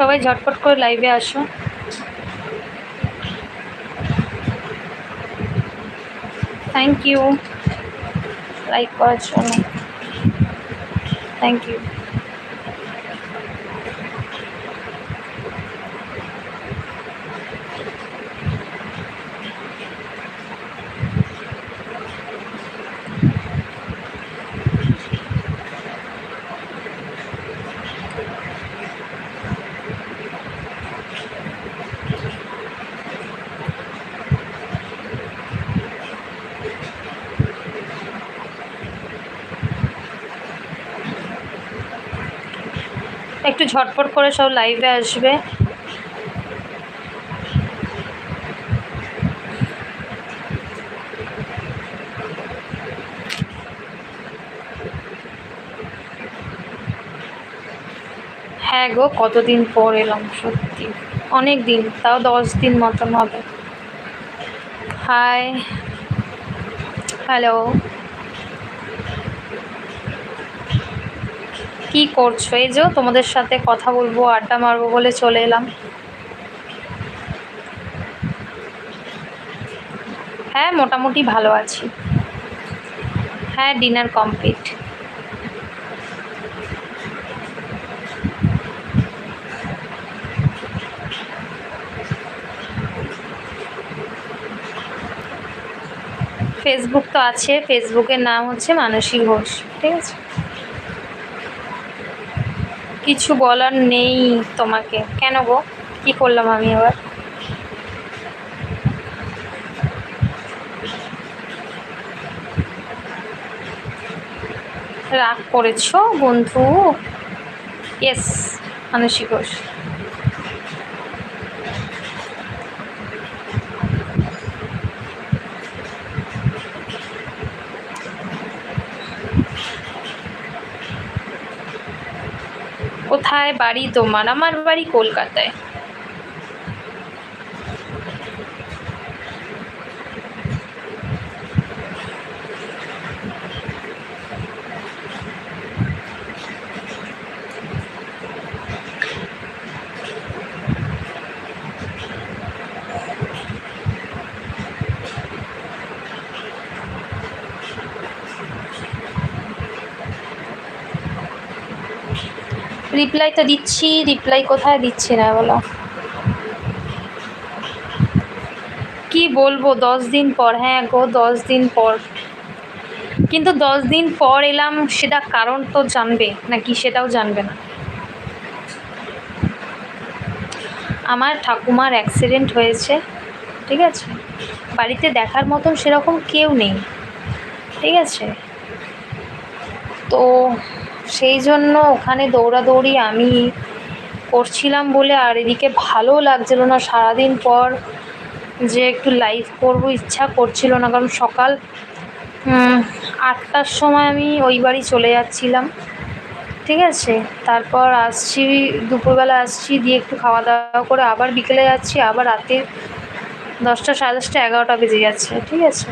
সবাই ঝটপট করে লাইভে আসো। থ্যাংক ইউ লাইক করার জন্য থ্যাংক ইউ একটু ঝটপট করে সব লাইভে আসবে। হ্যাঁ গো, কতদিন পর এলাম, সত্যি। অনেক দিন তাও দশ দিন মতন হবে। হাই হ্যালো কি করছ? এই যে তোমাদের সাথে কথা বলব, আড্ডা মারবো বলে চলে এলাম। হ্যাঁ মোটামুটি ভালো আছি। হ্যাঁ ডিনার কমপ্লিট ফেসবুক তো আছে ফেসবুকের নাম হচ্ছে মানসী ঘোষ, ঠিক আছে? কিছু বলার নেই তোমাকে। কেন গো? কি করলাম আমি আবার রাগ করেছ বন্ধু? এস মানসিক ঘোষ কোথায় বাড়ি তোমার? আমার বাড়ি কলকাতায়। রিপ্লাই তো দিচ্ছি রিপ্লাই কোথায় দিচ্ছি না বলো। কি বলব, দশ দিন পর হ্যাঁ গো, দশ দিন পর। কিন্তু দশ দিন পর এলাম, সেটা কারণ তো জানবে, নাকি সেটাও জানবে না। আমার ঠাকুমার অ্যাক্সিডেন্ট হয়েছে, ঠিক আছে? বাড়িতে দেখার মতন সেরকম কেউ নেই, ঠিক আছে? তো সেই জন্য ওখানে দৌড়াদৌড়ি আমি করছিলাম বলে, আর এদিকে ভালো লাগছিল না সারাদিন পর যে একটু লাইভ করব, ইচ্ছা করছিল না। কারণ সকাল আটটার সময় আমি ওই বাড়ি চলে যাচ্ছিলাম। ঠিক আছে? তারপর আসছি, দুপুরবেলা আসছি, দিয়ে একটু খাওয়া দাওয়া করে আবার বিকেলে যাচ্ছি, আবার রাতে দশটা, সাড়ে দশটা, এগারোটা বেজে যাচ্ছে। ঠিক আছে?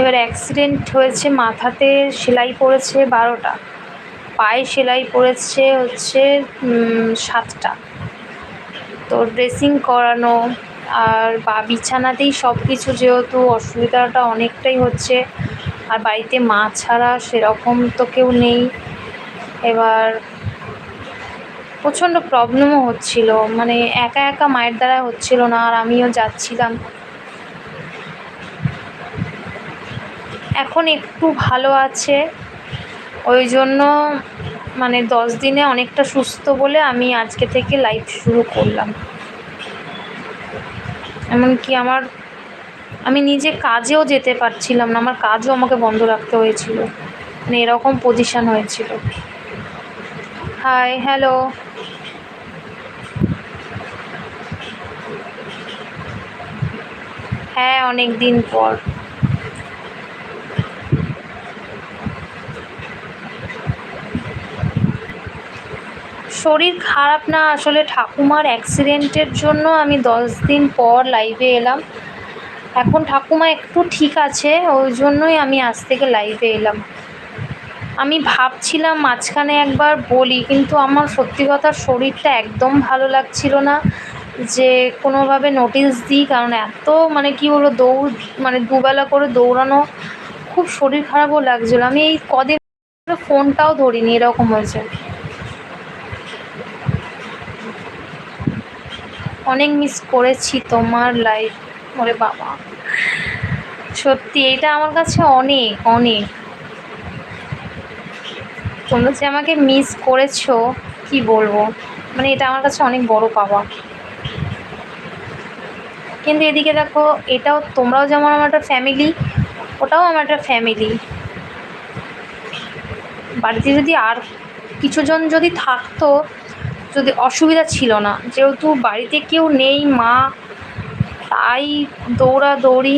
এবার অ্যাক্সিডেন্ট হয়েছে, মাথাতে সেলাই পড়েছে বারোটা। পায়ে সেলাই পড়েছে হচ্ছে সাতটা। তো ড্রেসিং করানো আর বা বিছানাতেই সব কিছু যেহেতু অসুবিধাটা অনেকটাই হচ্ছে, আর বাড়িতে মা ছাড়া সেরকম তো কেউ নেই। এবার প্রচণ্ড প্রবলেমও হচ্ছিল মানে একা একা মায়ের দ্বারা হচ্ছিল না, আর আমিও যাচ্ছিলাম। এখন একটু ভালো আছে। ওই জন্য মানে দশ দিনে অনেকটা সুস্থ বলে আমি আজকে থেকে লাইভ শুরু করলাম। এমনকি আমার, আমি নিজে কাজেও যেতে পারছিলাম না, আমার কাজও আমাকে বন্ধ রাখতে হয়েছিল। মানে এরকম পজিশান হয়েছিল। হাই হ্যালো হ্যাঁ অনেক দিন পর। শরীর খারাপ না, আসলে ঠাকুমার অ্যাক্সিডেন্টের জন্য আমি দশ দিন পর লাইভে এলাম। এখন ঠাকুমা একটু ঠিক আছে, ওই জন্যই আমি আজ থেকে লাইভে এলাম। আমি ভাবছিলাম মাঝখানে একবার বলি, কিন্তু আমার সত্যি কথা শরীরটা একদম ভালো লাগছিল না, যে কোনোভাবে নোটিশ দিই, কারণ এত মানে কি বলব, দৌড় মানে দুবেলা করে দৌড়ানো খুব শরীর খারাপও লাগছিল। আমি এই কদিন ফোনটাও ধরিনি, এরকম হয়েছে। অনেক মিস করেছি তোমার লাইফ ওরে বাবা। সত্যি, এটা আমার কাছে অনেক অনেক। তোমরা যে আমাকে মিস করেছ, কি বলব? মানে এটা আমার কাছে অনেক বড় পাওয়া। কিন্তু এদিকে দেখো, এটাও তোমরাও যেমন আমার একটা ফ্যামিলি ওটাও আমার একটা ফ্যামিলি বাড়িতে যদি আর কিছুজন যদি থাকতো যদি অসুবিধা ছিল না, যেহেতু বাড়িতে কেউ নেই, মা, তাই দৌড়াদৌড়ি।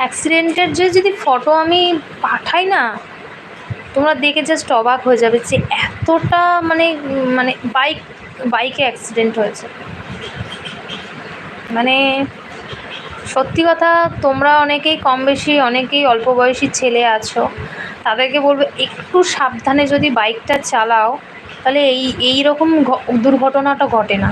অ্যাক্সিডেন্টের যে যদি ফটো আমি পাঠাই না, তোমরা দেখে জাস্ট অবাক হয়ে যাবে যে এতটা মানে মানে বাইক বাইকে অ্যাক্সিডেন্ট হয়েছে। মানে সত্যি কথা, তোমরা অনেকেই কম বেশি, অনেকেই অল্প বয়সী ছেলে আছো, তাদেরকে বলব একটু সাবধানে যদি বাইকটা চালাও তাহলে এই এই রকম দুর্ঘটনাটা ঘটে না।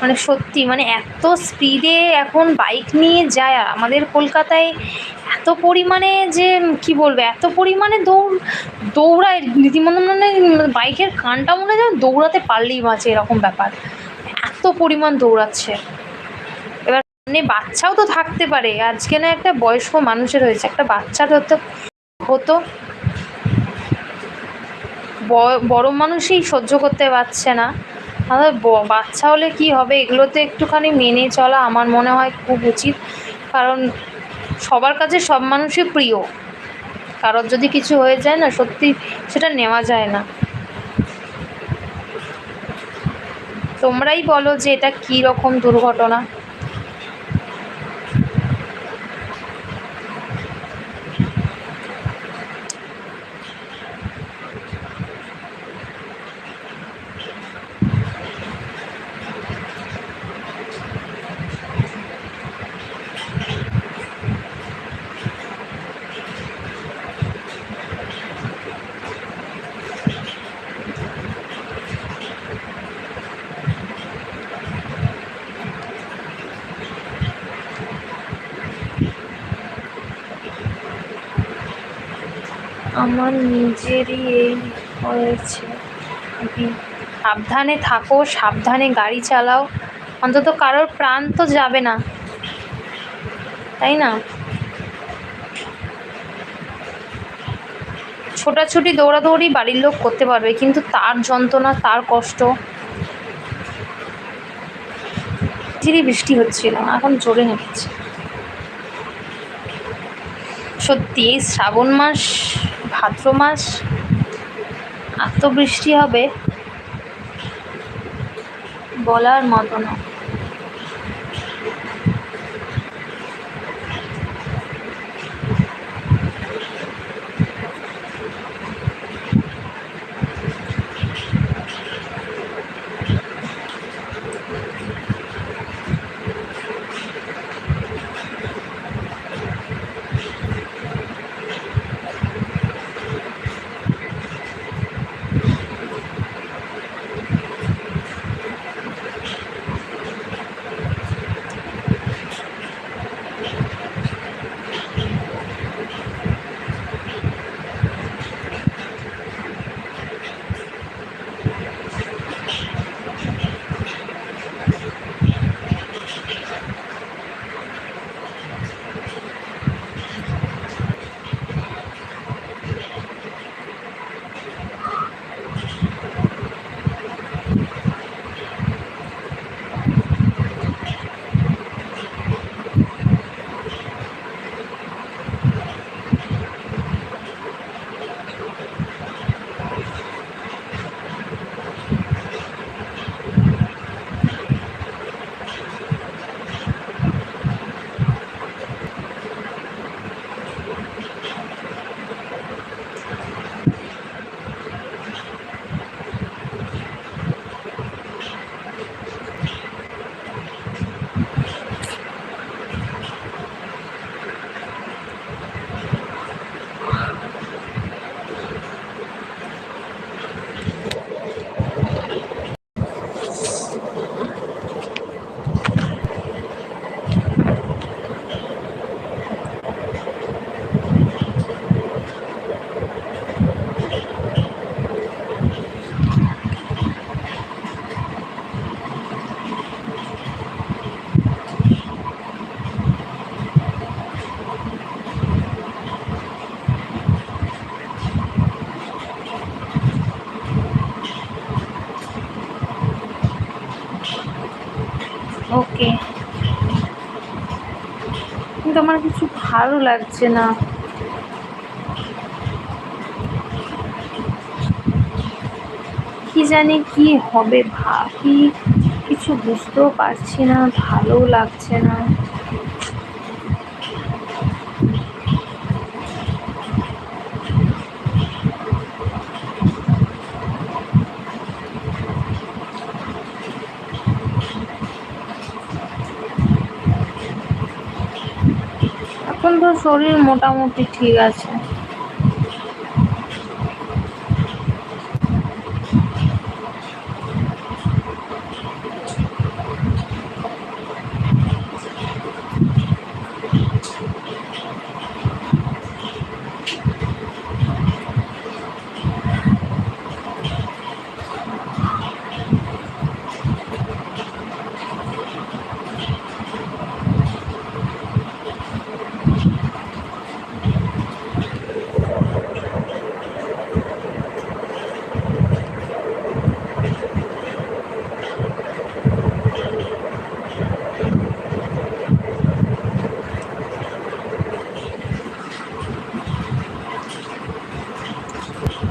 মানে সত্যি মানে এত স্পিডে এখন বাইক নিয়ে যায়, আমাদের কলকাতায় এত পরিমাণে যে, কি বলব, এত পরিমাণে দৌড়, দৌড়ায়, রীতিমতো মানে বাইকের কানটা মনে হয় দৌড়াতে পারলেই বাঁচে, এরকম ব্যাপার। এত পরিমাণ দৌড়াচ্ছে। মানে বাচ্চাও তো থাকতে পারে। আজকে না একটা বয়স্ক মানুষের হয়েছে। একটা বাচ্চার হতে, হতো। বড় মানুষই সহ্য করতে পারছে না। বাচ্চা হলে কি হবে? এগুলোতে একটুখানি মেনে চলা আমার মনে হয় খুব উচিত। কারণ সবার কাছে সব মানুষই প্রিয়। কারোর যদি কিছু হয়ে যায় না, সত্যি সেটা নেওয়া যায় না। তোমরাই বলো যে এটা কী রকম দুর্ঘটনা? আমার নিজেরই এই হয়েছে। সাবধানে থাকো, সাবধানে গাড়ি চালাও। অন্তত কারোর প্রাণ তো যাবে না। তাই না? ছোটাছুটি দৌড়াদৌড়ি বাড়ির লোক করতে পারবে, কিন্তু তার যন্ত্রণা, তার কষ্ট। ধীরে বৃষ্টি হচ্ছিল, এখন জোরে নেমেছে। সত্যি শ্রাবণ মাস ভাদ্র মাস এত বৃষ্টি হবে বলার মতো না। আমার কিছু ভালো লাগছে না। কি জানি কি হবে ভাবি কিছু বুঝতেও পারছি না ভালো লাগছে না এখন তো শরীর মোটামুটি ঠিক আছে।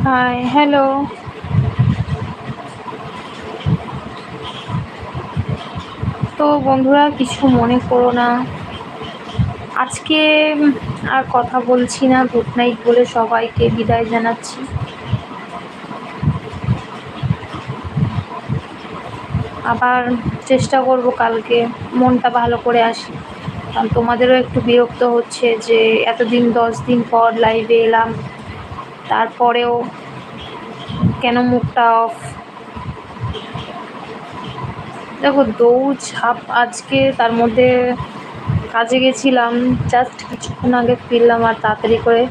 হাই হ্যালো তো বন্ধুরা, কিছু মনে করো না। আজকে আর কথা বলছি না গুড নাইট বলে সবাইকে বিদায় জানাচ্ছি। আবার চেষ্টা করব কালকে মনটা ভালো করে আসি। কারণ তোমাদেরও একটু বিরক্ত হচ্ছে যে এতদিন, দশ দিন পর লাইভে এলাম। তারপরেও কেন মুখটা অফ দেখো দৌড় ঝাঁপ আজকে, তার মধ্যে কাজে গেছিলাম জাস্ট কিছুক্ষণ আগে ফিরলাম আর তাড়াতাড়ি করে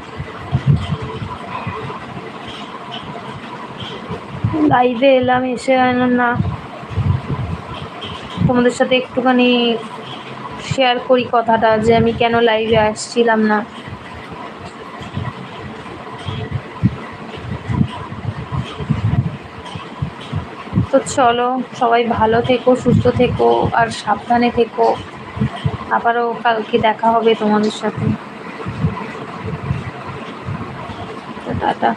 লাইভে এলাম, এসে না। তোমাদের সাথে একটুখানি শেয়ার করি কথাটা, যে আমি কেন লাইভে আসছিলাম না। তো চলো, সবাই ভালো থেকো, সুস্থ থেকো, আর সাবধানে থেকো। আবারও কালকে দেখা হবে তোমাদের সাথে। টাটা।